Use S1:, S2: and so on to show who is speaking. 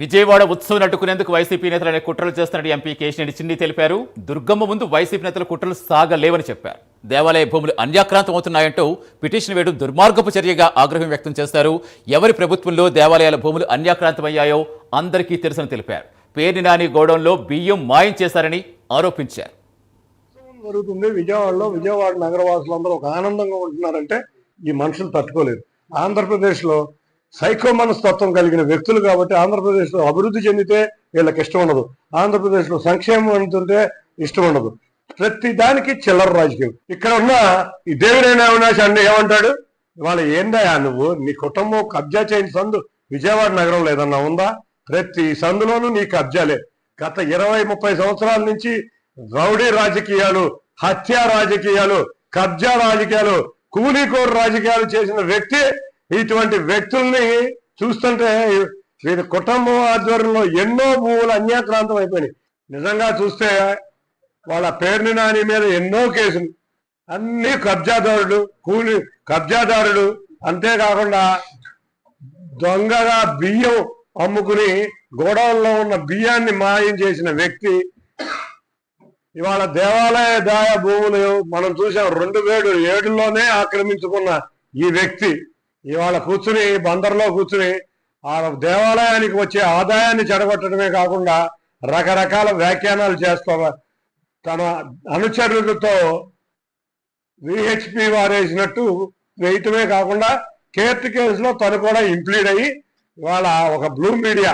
S1: విజయవాడ ఉత్సవం నట్టుకునేందుకు వైసీపీ నేతలు అనే కుట్రలు చేస్తున్నట్టు ఎంపీ కేశినేని చిన్ని తెలిపారు. దుర్గమ్మ ముందు వైసీపీ నేతలు కుట్రలు సాగలేవని చెప్పారు. దేవాలయ భూములు అన్యాక్రాంతం అవుతున్నాయంటూ పిటిషన్ వేయడం దుర్మార్గపు చర్యగా ఆగ్రహం వ్యక్తం చేశారు. ఎవరి ప్రభుత్వంలో దేవాలయాల భూములు అన్యాక్రాంతమయ్యాయో అందరికీ తెలుసని తెలిపారు. పేర్ని నాని గోడౌన్లో బియ్యం మాయం చేశారని ఆరోపించారు.
S2: జరుగుతుంది. విజయవాడలో విజయవాడ నగరవాసులందరూ ఒక ఆనందంగా ఉంటున్నారంటే ఈ మనుషులు తట్టుకోలేదు ఆంధ్రప్రదేశ్లో సైకో మనస్తత్వం కలిగిన వ్యక్తులు కాబట్టి ఆంధ్రప్రదేశ్లో అభివృద్ధి చెందితే వీళ్ళకి ఇష్టం ఉండదు. ఆంధ్రప్రదేశ్లో సంక్షేమం అందుతుంటే ఇష్టం ఉండదు. ప్రతి దానికి చిల్లర రాజకీయం. ఇక్కడ ఉన్న ఈ దేవినేని అవినాష్ అన్న ఏమంటాడు? ఇవాళ ఏందయ్యా నువ్వు? నీ కుటుంబం కబ్జా చేయని సందు విజయవాడ నగరంలో ఏదన్నా ఉందా? ప్రతి సందులోనూ నీ కబ్జాలే. గత ఇరవై ముప్పై సంవత్సరాల నుంచి రౌడీ రాజకీయాలు హత్య రాజకీయాలు కబ్జా రాజకీయాలు కూలీకోరు రాజకీయాలు చేసిన వ్యక్తి ఇటువంటి వ్యక్తుల్ని చూస్తుంటే వీరి కుటుంబం ఆధ్వర్యంలో ఎన్నో భూములు అన్యాక్రాంతం అయిపోయినాయి. నిజంగా చూస్తే వాళ్ళ పేరుని నాని మీద ఎన్నో కేసులు. అన్ని కబ్జాదారుడు కూలి కబ్జాదారుడు అంతేకాకుండా దొంగగా బియ్యం అమ్ముకుని గోడౌన్లో ఉన్న బియ్యాన్ని మాయం చేసిన వ్యక్తి. ఇవాళ దేవాలయ దాయ భూములు మనం చూసాం రెండు వేడు ఏడులోనే ఆక్రమించుకున్న ఈ వ్యక్తి. ఇవాళ కూర్చుని బందర్లో కూర్చుని ఆ దేవాలయానికి వచ్చే ఆదాయాన్ని చెడగొట్టడమే కాకుండా రకరకాల వ్యాఖ్యానాలు చేస్తా తన అనుచరులతో విహెచ్పి వారేసినట్టు వేయటమే కాకుండా కేర్ట్ కేసులో తను కూడా ఇంప్లీడ్ అయ్యి ఇవాళ ఒక బ్లూ మీడియా